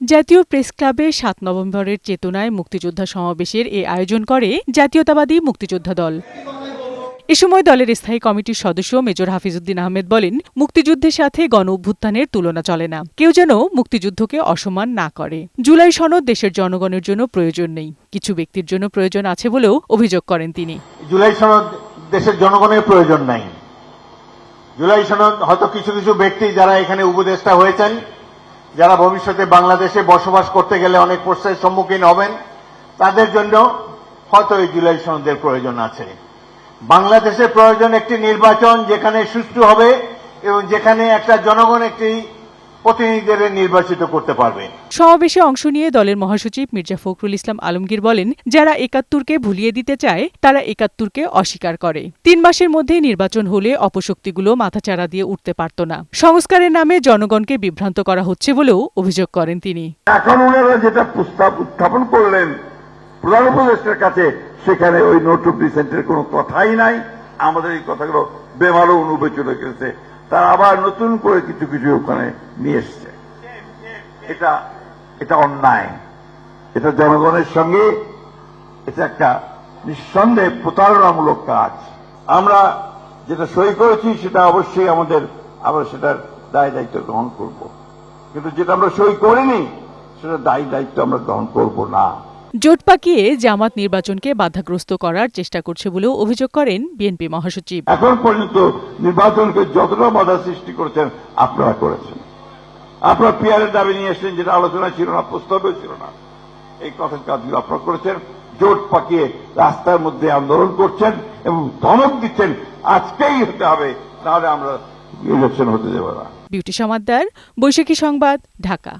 জাতীয় প্রেস ক্লাবে সাত নভেম্বরের চেতনায় মুক্তিযোদ্ধা সমাবেশের এ আয়োজন করে জাতীয়তাবাদী মুক্তিযোদ্ধা দল। এ সময় দলের স্থায়ী কমিটির সদস্য মেজর হাফিজউদ্দিন আহমেদ বলেন, মুক্তিযুদ্ধের সাথে গণ অভ্যুত্থানের তুলনা চলে না। কেউ যেন মুক্তিযুদ্ধকে অসম্মান না করে। জুলাই সনদ দেশের জনগণের জন্য প্রয়োজন নেই। কিছু ব্যক্তির জন্য প্রয়োজন আছে বলেও অভিযোগ করেন তিনি। জুলাই সনদ দেশের জনগণের প্রয়োজন নাই। জুলাই সনদ হয়তো কিছু কিছু ব্যক্তি যারা এখানে উপদেষ্টা হয়েছেন যারা ভবিষ্যতে বাংলাদেশে বসবাস করতে গেলে অনেক প্রশ্নের সম্মুখীন হবেন, তাদের জন্য হয়তো এই জুলাই সনদের প্রয়োজন আছে। বাংলাদেশের প্রয়োজন একটি নির্বাচন যেখানে সুষ্ঠু হবে এবং যেখানে একটা জনগণ একটি প্রতিনিধিদের নির্বাচিত করতে পারবে। সমাবেশে অংশ নিয়ে দলের মহাসচিব মির্জা ফখরুল ইসলাম আলমগীর বলেন যারা একাত্তরকে ভুলিয়ে দিতে চায় তারা একাত্তরকে অস্বীকার করে। তিন মাসের মধ্যে নির্বাচন হলে অপশক্তিগুলো মাথাচাড়া দিয়ে উঠতে পারত না। সংস্কারের নামে জনগণকে বিভ্রান্ত করা হচ্ছে বলেও অভিযোগ করেন তিনি। এখন ওনারা যেটা প্রস্তাব উত্থাপন করলেন প্রধান উপদেষ্টার কাছে সেখানে ওই নোট অফ ডিসেন্টের কোনো কথাই নাই। আমাদের এই কথাগুলো বেমারও অনুবেচনা করেছে তারা আবার নতুন করে কিছু কিছু ওখানে নিয়ে এসছে। এটা এটা অন্যায়। এটা জনগণের সঙ্গে, এটা একটা নিঃসন্দেহে প্রতারণামূলক কাজ। আমরা যেটা সই করেছি, সেটা অবশ্যই আমাদের, আমরা সেটার দায় দায়িত্ব গ্রহণ করব। কিন্তু যেটা আমরা সই করিনি সেটা দায়ী দায়িত্ব আমরা গ্রহণ করব না। জোট পাকিয়ে জামাত নির্বাচনকে বাধাগ্রস্ত করার চেষ্টা করছে বলেও অভিযোগ করেন বিএনপি মহাসচিব। এখন পর্যন্ত নির্বাচনকে যতটা বাধা সৃষ্টি করেছেন আপনারা করেছেন। আপনারা পিয়ারের দাবি নিয়ে এসেছেন যেটা আলোচনা ছিল না প্রস্তাবেও ছিল না। এই কথার কাজগুলো আপনারা করেছেন। জোট পাকিয়ে রাস্তার মধ্যে আন্দোলন করছেন এবং ধমক দিচ্ছেন আজকেই হতে হবে তাহলে আমরা ইলেকশন হতে দেব না। বিউটি সমাদ্দার বৈশাখী সংবাদ ঢাকা।